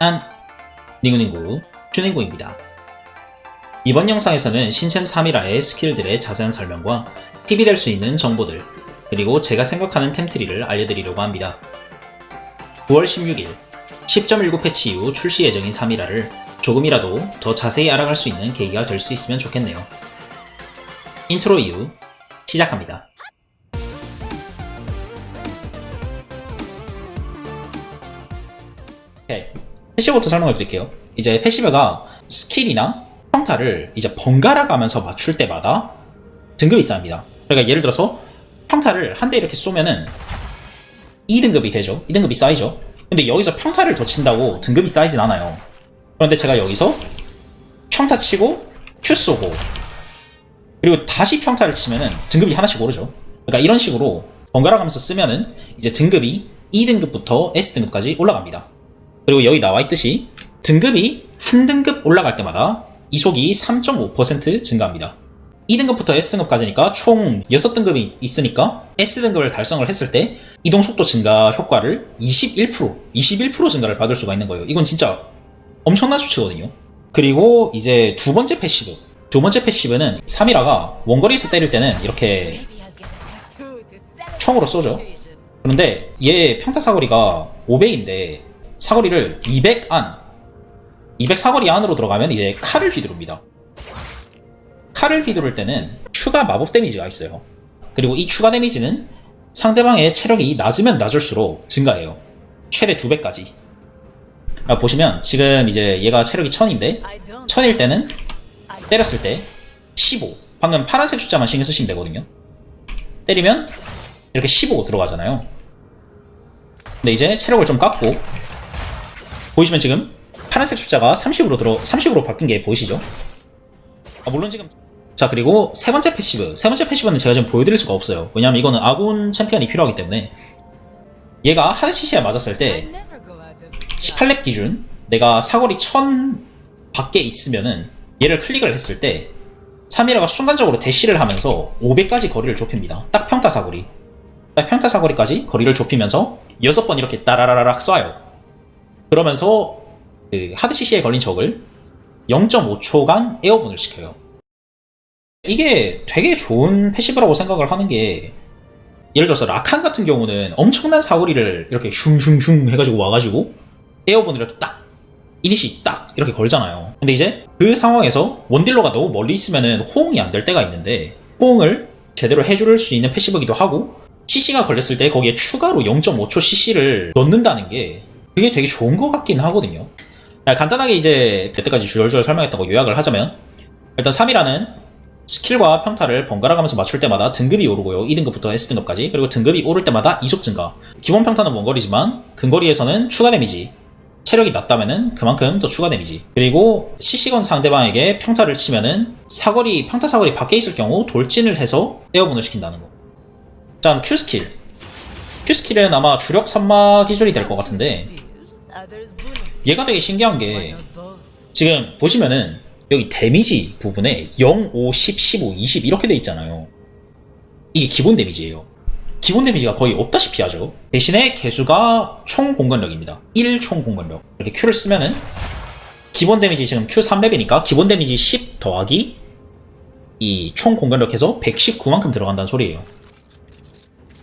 안 닝구닝구 튜닝구입니다. 이번 영상에서는 신챔 3이라의 스킬들의 자세한 설명과 팁이 될 수 있는 정보들 그리고 제가 생각하는 템트리를 알려드리려고 합니다. 9월 16일 10.19 패치 이후 출시 예정인 3이라를 조금이라도 더 자세히 알아갈 수 있는 계기가 될 수 있으면 좋겠네요. 인트로 이후 시작합니다. 패시브부터 설명을 드릴게요. 이제 패시브가 스킬이나 평타를 이제 번갈아 가면서 맞출 때마다 등급이 쌓입니다. 그러니까 예를 들어서 평타를 한 대 이렇게 쏘면은 2등급이 되죠. 2등급이 쌓이죠. 근데 여기서 평타를 더 친다고 등급이 쌓이진 않아요. 그런데 제가 여기서 평타 치고 큐 쏘고 그리고 다시 평타를 치면은 등급이 하나씩 오르죠. 그러니까 이런 식으로 번갈아 가면서 쓰면은 이제 등급이 2등급부터 S등급까지 올라갑니다. 그리고 여기 나와 있듯이 등급이 한 등급 올라갈 때마다 이속이 3.5% 증가합니다. 2등급부터 S등급까지니까 총 6등급이 있으니까 S등급을 달성을 했을 때 이동 속도 증가 효과를 21%, 21% 증가를 받을 수가 있는 거예요. 이건 진짜 엄청난 수치거든요. 그리고 이제 두 번째 패시브. 두 번째 패시브는 3이라가 원거리에서 때릴 때는 이렇게 총으로 쏘죠. 그런데 얘 평타 사거리가 500인데 사거리를 200 안, 200 사거리 안으로 들어가면 이제 칼을 휘두릅니다. 칼을 휘두를 때는 추가 마법 데미지가 있어요. 그리고 이 추가 데미지는 상대방의 체력이 낮으면 낮을수록 증가해요. 최대 2배까지. 보시면 지금 이제 얘가 체력이 1000인데 1000일 때는 때렸을 때 15. 방금 파란색 숫자만 신경 쓰시면 되거든요. 때리면 이렇게 15 들어가잖아요. 근데 이제 체력을 좀 깎고 보이시면 지금 파란색 숫자가 30으로 들어 30으로 바뀐 게 보이시죠? 아, 물론 지금 자 그리고 세 번째 패시브 세 번째 패시브는 제가 지금 보여드릴 수가 없어요. 왜냐면 이거는 아군 챔피언이 필요하기 때문에 얘가 하드 CC에 맞았을 때 18렙 기준 내가 사거리 1000 밖에 있으면은 얘를 클릭을 했을 때 3이라가 순간적으로 대시를 하면서 500까지 거리를 좁힙니다. 딱 평타 사거리. 딱 평타 사거리까지 거리를 좁히면서 6번 이렇게 따라라락 쏴요. 그러면서 그 하드 CC에 걸린 적을 0.5초간 에어본을 시켜요. 이게 되게 좋은 패시브라고 생각을 하는 게 예를 들어서 라칸 같은 경우는 엄청난 사거리를 이렇게 슝슝슝 해가지고 와가지고 에어본을 이렇게 딱 이니시 딱 이렇게 걸잖아요. 근데 이제 그 상황에서 원딜러가 너무 멀리 있으면은 호응이 안 될 때가 있는데 호응을 제대로 해줄 수 있는 패시브기도 하고 CC가 걸렸을 때 거기에 추가로 0.5초 CC를 넣는다는 게 그게 되게 좋은 것 같긴 하거든요. 간단하게 이제 몇 대까지 주얼주얼 설명했다고 요약을 하자면 일단 3이라는 스킬과 평타를 번갈아 가면서 맞출 때마다 등급이 오르고요. 2등급부터 S등급까지. 그리고 등급이 오를 때마다 이속 증가. 기본 평타는 원거리지만 근거리에서는 추가 데미지. 체력이 낮다면은 그만큼 더 추가 데미지. 그리고 CC건 상대방에게 평타를 치면은 사거리, 평타 사거리 밖에 있을 경우 돌진을 해서 에어본을 시킨다는 거. 자, Q 스킬. Q 스킬은 아마 주력 선마 기술이 될 것 같은데 얘가 되게 신기한 게 지금 보시면은 여기 데미지 부분에 0, 5, 10, 15, 20 이렇게 돼 있잖아요. 이게 기본 데미지예요. 기본 데미지가 거의 없다시피 하죠. 대신에 개수가 총 공간력입니다. 1 총 공간력. 이렇게 Q를 쓰면은 기본 데미지 지금 Q 3렙이니까 기본 데미지 10 더하기 이 총 공간력 해서 119만큼 들어간다는 소리예요.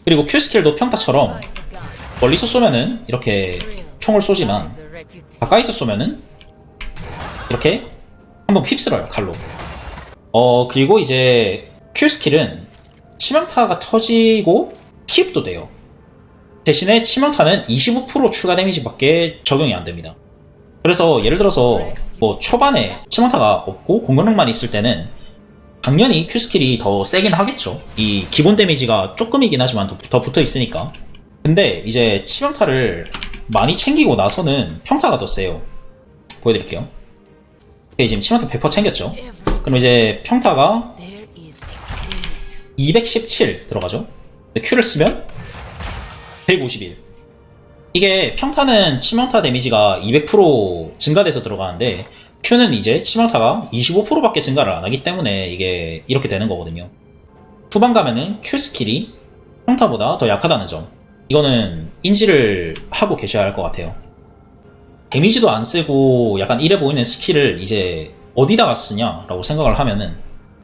그리고 Q 스킬도 평타처럼 멀리서 쏘면은 이렇게 총을 쏘지만 가까이서 쏘면은 이렇게 한번 휩쓸어요 칼로. 어 그리고 이제 Q 스킬은 치명타가 터지고 피흡도 돼요. 대신에 치명타는 25% 추가 데미지밖에 적용이 안 됩니다. 그래서 예를 들어서 뭐 초반에 치명타가 없고 공격력만 있을 때는 당연히 Q 스킬이 더 세긴 하겠죠. 이 기본 데미지가 조금이긴 하지만 더, 더 붙어 있으니까. 근데 이제 치명타를 많이 챙기고 나서는 평타가 더 세요 보여드릴게요 오케이, 지금 치명타 100% 챙겼죠. 그럼 이제 평타가 217 들어가죠. Q를 쓰면 151. 이게 평타는 치명타 데미지가 200% 증가돼서 들어가는데 Q는 이제 치명타가 25%밖에 증가를 안 하기 때문에 이게 이렇게 되는 거거든요. 후반 가면은 Q 스킬이 평타보다 더 약하다는 점. 이거는 인지를 하고 계셔야 할 것 같아요. 데미지도 안 쓰고 약간 이래 보이는 스킬을 이제 어디다가 쓰냐라고 생각을 하면은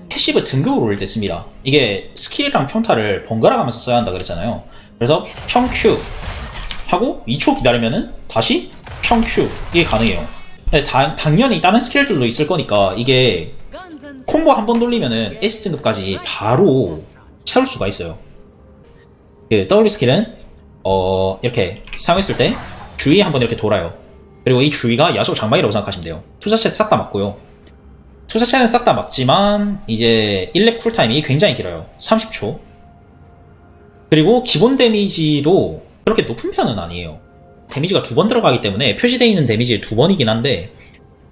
패시브 등급을 올릴 때 씁니다. 이게 스킬이랑 평타를 번갈아 가면서 써야 한다 그랬잖아요. 그래서 평큐 하고 2초 기다리면은 다시 평큐 이게 가능해요. 근데 다- 당연히 다른 스킬들도 있을 거니까 이게 콤보 한 번 돌리면은 S 등급까지 바로 채울 수가 있어요. 그 W 스킬은 어 이렇게 사용했을 때 주위 한번 이렇게 돌아요. 그리고 이 주위가 야소 장막이라고 생각하시면 돼요. 투자체 싹다 맞고요. 투자체는 싹다 맞지만 이제 1렙 쿨타임이 굉장히 길어요. 30초. 그리고 기본 데미지도 그렇게 높은 편은 아니에요. 데미지가 두 번 들어가기 때문에 표시되어 있는 데미지 두 번이긴 한데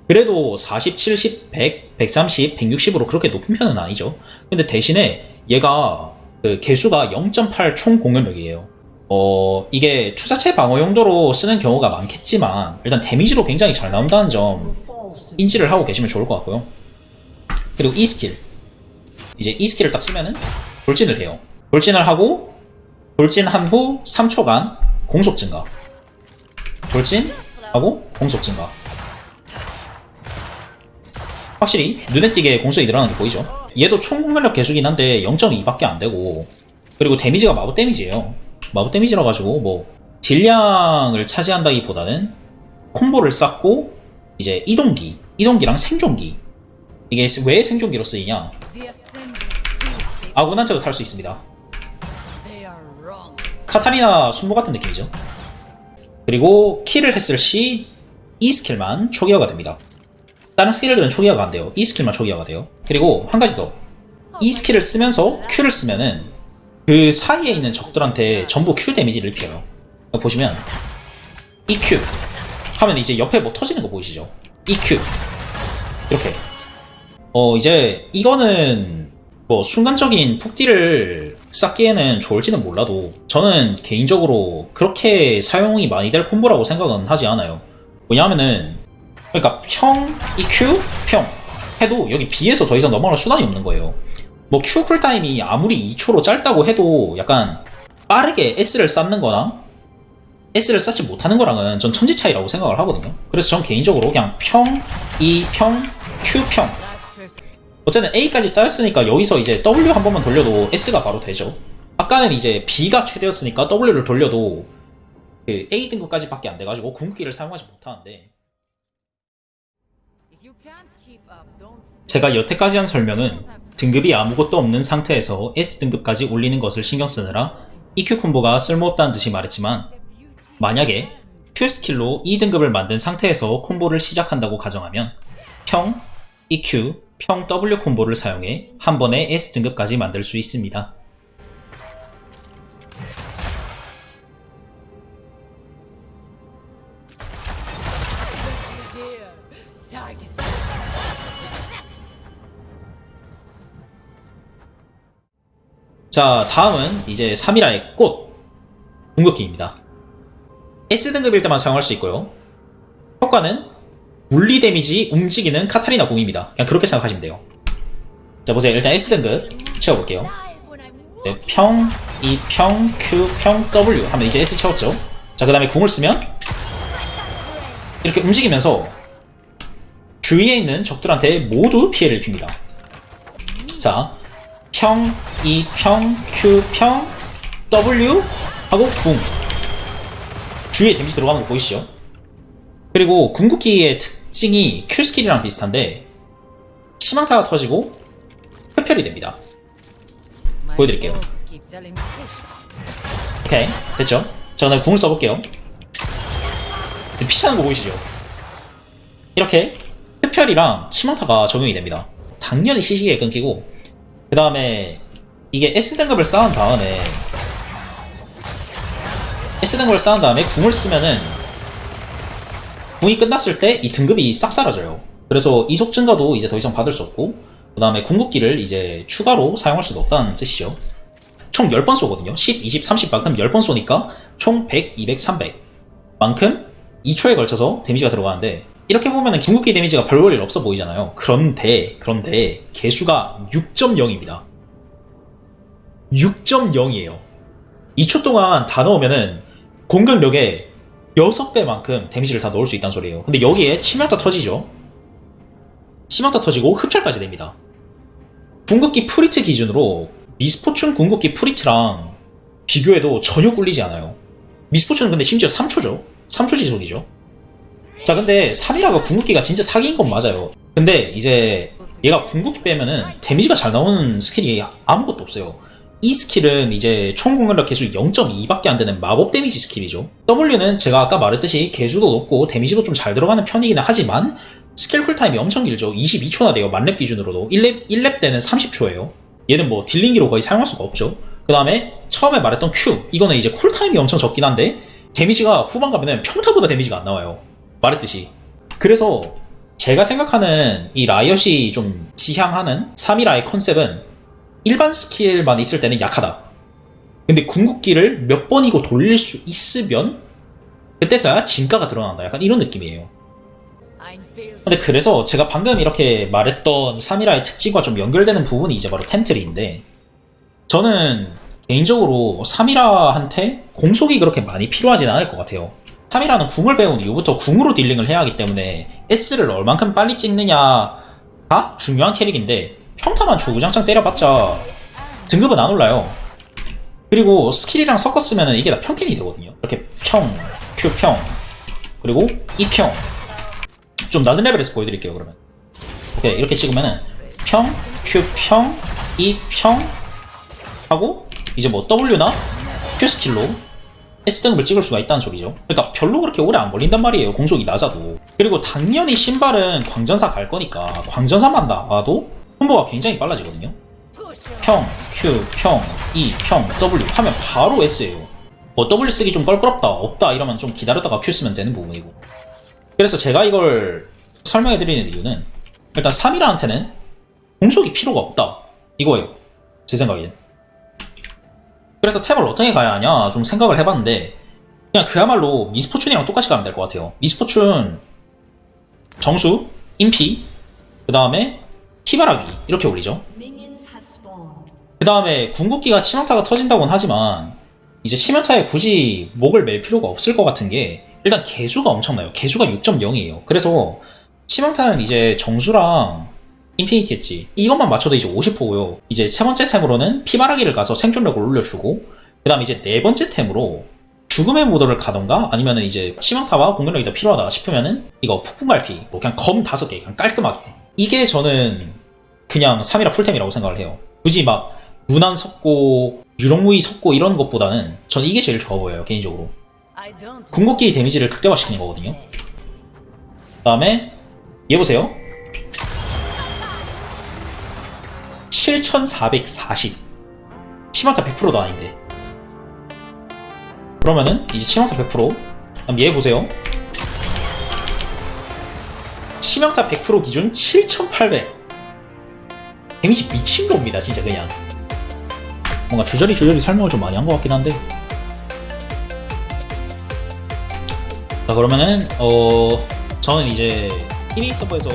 그래도 40, 70, 100, 130, 160으로 그렇게 높은 편은 아니죠. 근데 대신에 얘가 그 개수가 0.8 총 공격력이에요. 어, 이게 투자체 방어 용도로 쓰는 경우가 많겠지만 일단 데미지로 굉장히 잘 나온다는 점 인지를 하고 계시면 좋을 것 같고요. 그리고 이 스킬. 이제 이 스킬을 딱 쓰면은 돌진을 해요. 돌진을 하고 돌진한 후 3초간 공속 증가. 돌진하고 공속 증가. 확실히 눈에 띄게 공속이 늘어나는 게 보이죠? 얘도 총 공격력 개수긴 한데 0.2밖에 안 되고 그리고 데미지가 마법 데미지예요. 마법 데미지라 가지고 뭐 딜량을 차지한다기보다는 콤보를 쌓고 이제 이동기, 이동기랑 생존기 이게 왜 생존기로 쓰이냐? 아군한테도 탈 수 있습니다. 카타리나 순보 같은 느낌이죠. 그리고 킬을 했을 시 이 스킬만 초기화가 됩니다. 다른 스킬들은 초기화가 안 돼요. 이 스킬만 초기화가 돼요. 그리고 한 가지 더. 이 스킬을 쓰면서 Q를 쓰면은 그 사이에 있는 적들한테 전부 Q 데미지를 입혀요. 보시면 EQ 하면 이제 옆에 뭐 터지는 거 보이시죠? EQ 이렇게 어 이제 이거는 뭐 순간적인 폭딜을 쌓기에는 좋을지는 몰라도 저는 개인적으로 그렇게 사용이 많이 될 콤보라고 생각은 하지 않아요. 왜냐하면은 그러니까 평, EQ, 평 해도 여기 B에서 더 이상 넘어갈 수단이 없는 거예요. 뭐 Q 쿨타임이 아무리 2초로 짧다고 해도 약간 빠르게 S를 쌓는 거랑 S를 쌓지 못하는 거랑은 전 천지 차이라고 생각을 하거든요. 그래서 전 개인적으로 그냥 평, E 평, Q 평 어쨌든 A까지 쌓였으니까 여기서 이제 W 한 번만 돌려도 S가 바로 되죠. 아까는 이제 B가 최대였으니까 W를 돌려도 그 A 등급까지밖에 안 돼가지고 궁극기를 사용하지 못하는데 제가 여태까지 한 설명은 등급이 아무것도 없는 상태에서 S등급까지 올리는 것을 신경 쓰느라 EQ 콤보가 쓸모없다는 듯이 말했지만 만약에 Q 스킬로 2등급을 만든 상태에서 콤보를 시작한다고 가정하면 평, EQ, 평 W 콤보를 사용해 한 번에 S등급까지 만들 수 있습니다. 자, 다음은 이제 3이라의 꽃 궁극기입니다. S등급일 때만 사용할 수 있고요. 효과는 물리 데미지 움직이는 카타리나 궁입니다. 그냥 그렇게 생각하시면 돼요. 자, 보세요. 일단 S등급 채워볼게요. 네, 평, E, 평, Q, 평, W 하면 이제 S 채웠죠. 자, 그 다음에 궁을 쓰면 이렇게 움직이면서 주위에 있는 적들한테 모두 피해를 입힙니다. 자, 평, E, 평, Q, 평, W 하고 궁. 주위에 데미지 들어가는 거 보이시죠? 그리고 궁극기의 특징이 Q 스킬이랑 비슷한데 치명타가 터지고 흡혈이 됩니다. 보여드릴게요. 오케이 됐죠? 자 그다음 궁을 써볼게요. 피차는 거 보이시죠? 이렇게 흡혈이랑 치명타가 적용이 됩니다. 당연히 시시기에 끊기고 그 다음에 이게 S등급을 쌓은 다음에 S등급을 쌓은 다음에 궁을 쓰면은 궁이 끝났을 때 이 등급이 싹 사라져요. 그래서 이속 증가도 이제 더 이상 받을 수 없고 그 다음에 궁극기를 이제 추가로 사용할 수도 없다는 뜻이죠. 총 10번 쏘거든요. 10, 20, 30만큼 10번 쏘니까 총 100, 200, 300 만큼 2초에 걸쳐서 데미지가 들어가는데 이렇게 보면은 궁극기 데미지가 별 볼일 없어 보이잖아요. 그런데 그런데 개수가 6.0입니다. 6.0이에요. 2초 동안 다 넣으면은 공격력에 6배만큼 데미지를 다 넣을 수 있다는 소리예요. 근데 여기에 치명타 터지죠. 치명타 터지고 흡혈까지 됩니다. 궁극기 프리트 기준으로 미스포춘 궁극기 프리트랑 비교해도 전혀 꿀리지 않아요. 미스포춘은 근데 심지어 3초죠. 3초 지속이죠. 자 근데 3이라가 궁극기가 진짜 사기인 건 맞아요. 근데 이제 얘가 궁극기 빼면은 데미지가 잘 나오는 스킬이 아무것도 없어요. 이 스킬은 이제 총 공격력 개수 0.2밖에 안 되는 마법 데미지 스킬이죠. W는 제가 아까 말했듯이 개수도 높고 데미지도 좀 잘 들어가는 편이기는 하지만 스킬 쿨타임이 엄청 길죠. 22초나 돼요. 만렙 기준으로도. 1렙, 1렙 때는 30초예요. 얘는 뭐 딜링기로 거의 사용할 수가 없죠. 그 다음에 처음에 말했던 Q. 이거는 이제 쿨타임이 엄청 적긴 한데 데미지가 후반 가면은 평타보다 데미지가 안 나와요. 말했듯이. 그래서 제가 생각하는 이 라이엇이 좀 지향하는 3이라의 컨셉은 일반 스킬만 있을 때는 약하다. 근데 궁극기를 몇 번이고 돌릴 수 있으면 그때서야 진가가 드러난다. 약간 이런 느낌이에요. 근데 그래서 제가 방금 이렇게 말했던 3이라의 특징과 좀 연결되는 부분이 이제 바로 템트리인데 저는 개인적으로 3이라한테 공속이 그렇게 많이 필요하진 않을 것 같아요. 3이라는 궁을 배운 이후부터 궁으로 딜링을 해야 하기 때문에 S를 얼만큼 빨리 찍느냐가 중요한 캐릭인데 평타만 주구장창 때려봤자 등급은 안 올라요. 그리고 스킬이랑 섞었으면 이게 다 평캔이 되거든요. 이렇게 평, Q 평, 그리고 E 평. 좀 낮은 레벨에서 보여드릴게요, 그러면. 오케이, 이렇게 찍으면은 평, Q 평, E 평 하고 이제 뭐 W나 Q 스킬로 S등급을 찍을 수가 있다는 소리죠. 그러니까 별로 그렇게 오래 안 걸린단 말이에요. 공속이 낮아도. 그리고 당연히 신발은 광전사 갈 거니까 광전사만 나와도 콤보가 굉장히 빨라지거든요. 평, Q, 평, E, 평, W 하면 바로 S예요. 뭐 W 쓰기 좀 껄끄럽다, 없다 이러면 좀 기다렸다가 Q 쓰면 되는 부분이고. 그래서 제가 이걸 설명해 드리는 이유는 일단 3이라한테는 공속이 필요가 없다. 이거예요. 제 생각엔. 그래서 템을 어떻게 가야 하냐 좀 생각을 해봤는데 그냥 그야말로 미스포춘이랑 똑같이 가면 될 것 같아요. 미스포춘 정수, 인피, 그 다음에 키바라기 이렇게 올리죠. 그 다음에 궁극기가 치명타가 터진다고는 하지만 이제 치명타에 굳이 목을 맬 필요가 없을 것 같은 게 일단 개수가 엄청나요. 개수가 6.0이에요. 그래서 치명타는 이제 정수랑 인피니티 엣지 이것만 맞춰도 이제 50%고요. 이제 세 번째 템으로는 피바라기를 가서 생존력을 올려주고 그 다음 이제 네 번째 템으로 죽음의 모드를 가던가 아니면은 이제 치명타와 공격력이 더 필요하다 싶으면은 이거 폭풍 갈피 뭐 그냥 검 다섯 개 그냥 깔끔하게 이게 저는 그냥 3이라 풀템이라고 생각을 해요. 굳이 막 문안 섞고 유령무이 섞고 이런 것보다는 저는 이게 제일 좋아 보여요 개인적으로. 궁극기 데미지를 극대화시키는 거거든요. 그 다음에 얘 보세요. 7440 치명타 100%도 아닌데 그러면은 이제 치명타 100% 그럼 얘 보세요. 치명타 100% 기준 7800 데미지 미친놈입니다 진짜 그냥. 뭔가 주저리 주저리 설명을 좀 많이 한 것 같긴 한데. 자 그러면은 어 저는 이제 티비 서버에서